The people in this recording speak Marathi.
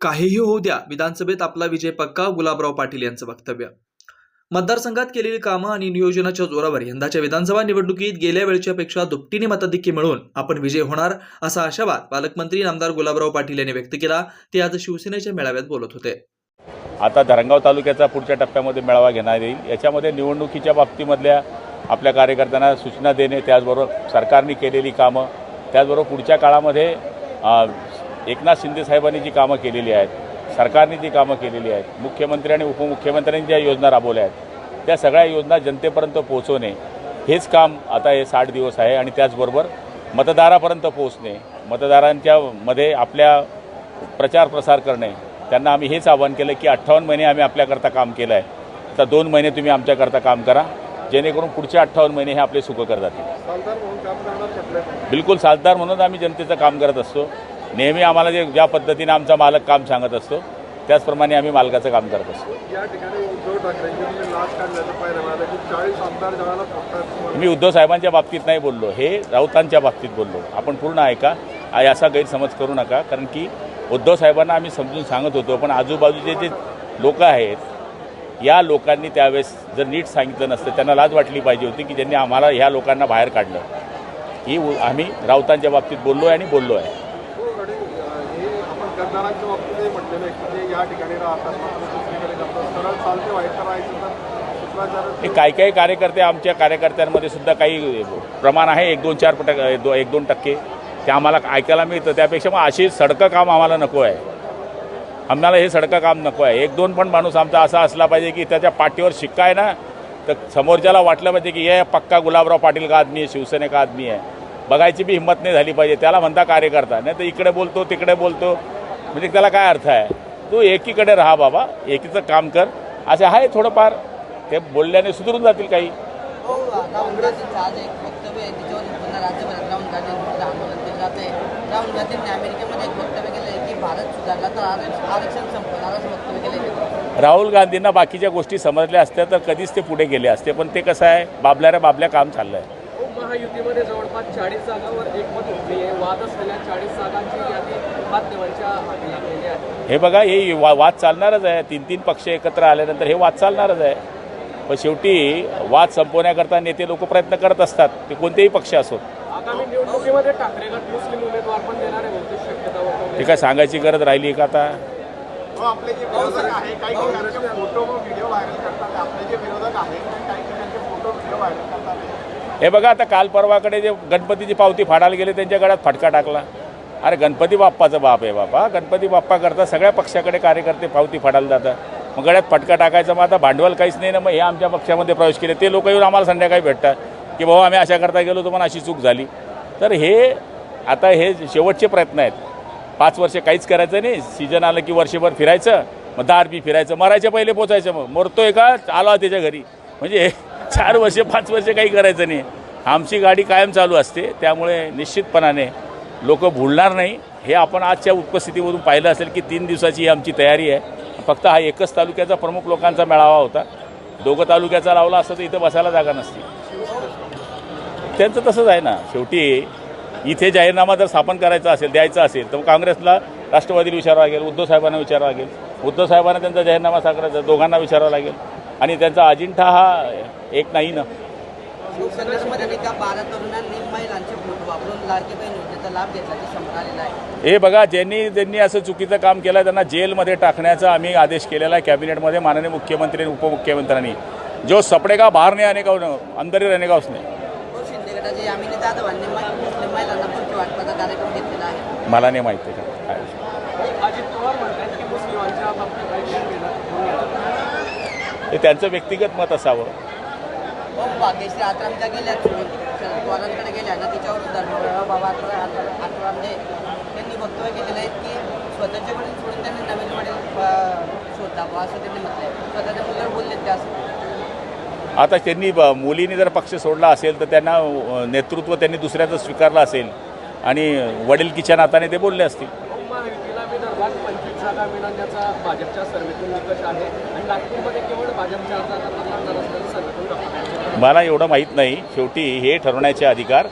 काहीही होऊ द्या विधानसभेत आपला विजय पक्का गुलाबराव पाटील यांचं वक्तव्य. मतदारसंघात केलेली कामं आणि नियोजनाच्या जोरावर यंदाच्या विधानसभा निवडणुकीत गेल्या वेळच्या पेक्षा दुपटीने मताधिक्य मिळवून आपण विजय होणार असा आशावाद पालकमंत्री आमदार गुलाबराव पाटील यांनी व्यक्त केला. ते आज शिवसेनेच्या मेळाव्यात बोलत होते. आता धरणगाव तालुक्याचा पुढच्या टप्प्यामध्ये मेळावा घेणार येईल. याच्यामध्ये निवडणुकीच्या बाबतीमधल्या आपल्या कार्यकर्त्यांना सूचना देणे त्याचबरोबर सरकारने केलेली कामं त्याचबरोबर पुढच्या काळामध्ये एकनाथ शिंदे साहेबांनी जी कामं केलेली आहेत सरकारने जी कामं केलेली आहेत मुख्यमंत्री आणि उपमुख्यमंत्र्यांनी ज्या योजना राबवल्या आहेत त्या सगळ्या योजना जनतेपर्यंत पोहोचवणे हेच काम आता हे साठ दिवस आहे आणि त्याचबरोबर मतदारापर्यंत पोहोचणे मतदारांच्या मध्ये आपल्या प्रचार प्रसार करणे त्यांना आम्ही हेच आवाहन केलं की अठ्ठावन्न महिने आम्ही आपल्याकरता काम केलं आहे. आता दोन महिने तुम्ही आमच्याकरता काम करा जेणेकरून पुढचे अठ्ठावन्न महिने हे आपले सुखकर जातील. बिलकुल साथदार म्हणून आम्ही जनतेचं काम करत असतो. नेहमी आम्हाला जे ज्या पद्धतीने आमचा मालक काम सांगत असतो त्याचप्रमाणे आम्ही मालकाचं काम करत असतो. या ठिकाणी उद्धव मी उद्धव साहेबांच्या बाबतीत नाही बोललो हे राऊतांच्या बाबतीत बोललो. आपण पूर्ण ऐका याचा गैरसमज करू नका कारण की उद्धव साहेबांना आम्ही समजून सांगत होतो पण आजूबाजूचे जे लोक आहेत या लोकांनी त्यावेळेस जर नीट सांगितलं नसतं त्यांना लाज वाटली पाहिजे होती की ज्यांनी आम्हाला ह्या लोकांना बाहेर काढलं. ही आम्ही राऊतांच्या बाबतीत बोललो आहे आणि बोललो आहे मतदारांच्या बाबतीतही म्हटलेलं आहे की ते या ठिकाणी राहतात. मात्र दुसरीकडे जातात सरळ चालते वाईट राहायचं तर हे काही काही कार्यकर्ते आमच्या कार्यकर्त्यांमध्ये सुद्धा काही प्रमाण आहे. एक दोन चार पट दो एक दोन टक्के. ते आम्हाला ऐकायला मिळतं. त्यापेक्षा मग अशी सडकं काम आम्हाला नको आहे. आम्हाला हे सडकं काम नको आहे. एक दोन पण माणूस आमचा असा असला पाहिजे की त्याच्या पाठीवर शिक्का आहे ना तर समोरच्याला वाटलं पाहिजे की हे पक्का गुलाबराव पाटील का आदमी आहे? शिवसेने का आदमी आहे? बघायची बी हिंमत नाही झाली पाहिजे. त्याला म्हणता कार्यकर्ता. नाही तर इकडे बोलतो तिकडे बोलतो. म्हणजे त्याला काय अर्थ आहे? तू एकीकडे राहा बाबा एकीचं काम कर. असं आहे थोडंफार. ते बोलल्याने सुधरून जातील काही. हो राहुल आहे. आहे गांधींनी आहे आहे बाकीच्या गोष्टी समजल्या असत्या तर कधीच ते पुढे गेले असते. पण ते कसं आहे? बाबल्या रे बाबल्या काम चाललंय. महायुतीमध्ये जवळपास चाळीस जागांवर एकमत उठली आहे वाद असलेल्या चाळीस जागांची यादी माध्यमांच्या हाती लागलेली आहे. हे बघा हे वा वाद चालणारच आहे. तीन तीन पक्ष एकत्र आल्यानंतर हे वाद चालणारच आहे. पण शेवटी वाद संपवण्याकरता नेते लोक प्रयत्न करत असतात ते कोणतेही पक्ष असो. आगामी निवडणुकीमध्ये ठाकरे गट मुस्लिम उमेदवार पण देणार आहे बहुतेक शक्यता वर्तवली. ते काय सांगायची गरज राहिली का आता? हो, आपले जे विरोधक आहे काही ठिकाणचे फोटो व व्हिडिओ व्हायरल करतात. आपले जे विरोधक आहेत ते काही ठिकाणचे फोटो व्हिडिओ व्हायरल करतात. हे बघा आता काल परवाकडे जे गणपतीची पावती फाडायला गेले त्यांच्या गळ्यात फटका टाकला. अरे गणपती बाप्पाचं बाप आहे बापा. गणपती बाप्पा करता सगळ्या पक्षाकडे कार्यकर्ते पावती फाडायला जातात. मग गळ्यात फटका टाकायचा मग आता भांडवल काहीच नाही ना मग हे आमच्या पक्षामध्ये प्रवेश केले. ते लोक येऊन आम्हाला संध्याकाळी भेटतात. की भाऊ आम्ही अशा करता गेलो तुम्हाला अशी चूक झाली. तर हे आता हे शेवटचे प्रयत्न आहेत. पाच वर्ष काहीच करायचं नाही. सीजन आलं की वर्षभर फिरायचं मग दहा बी फिरायचं मरायच्या पहिले पोचायचं. मग मरतोय का? आला त्याच्या घरी. म्हणजे चार वर्ष पाच वर्ष काही करायचं नाही. आमची गाडी कायम चालू असते. त्यामुळे निश्चितपणाने लोक भुलणार नाही. हे आपण आजच्या उपस्थितीमधून पाहिलं असेल की तीन दिवसाची ही आमची तयारी आहे. फक्त हा एकच तालुक्याचा प्रमुख लोकांचा मेळावा होता. दोघं तालुक्याचा लावला असता तर इथं बसायला जागा नसती. त्यांचं तसंच आहे ना. शेवटी इथे जाहीरनामा जर स्थापन करायचा असेल द्यायचा असेल तर काँग्रेसला राष्ट्रवादीला विचारावं लागेल उद्धव साहेबांना विचारावं लागेल. उद्धव साहेबांना त्यांचा जाहीरनामा साकारायचा दोघांना विचारावं लागेल. आणि त्यांचा अजिंठा हा एक नाही ना. हे बघा ज्यांनी ज्यांनी असं चुकीचं काम केलं त्यांना जेलमध्ये टाकण्याचा आम्ही आदेश केलेला आहे कॅबिनेटमध्ये माननीय मुख्यमंत्री आणि उपमुख्यमंत्र्यांनी. जो सपडेगा बाहेर नाही आने का अंदर ही रहने का उसने मला नाही माहिती. का हे त्यांचं व्यक्तिगत मत असावं आता त्यांनी मुलीने जर पक्ष सोडला असेल तर त्यांना नेतृत्व त्यांनी दुसऱ्याचं स्वीकारलं असेल आणि वडील वडीलकीच्या नाताने ते बोलले असतील जागा मिळवण्याचा भाजपच्या सर्वेतून निकष आहे. आणि नागपूरमध्ये केवळ भाजपच्या मला एवढं माहीत नाही. शेवटी हे ठरवण्याचे अधिकार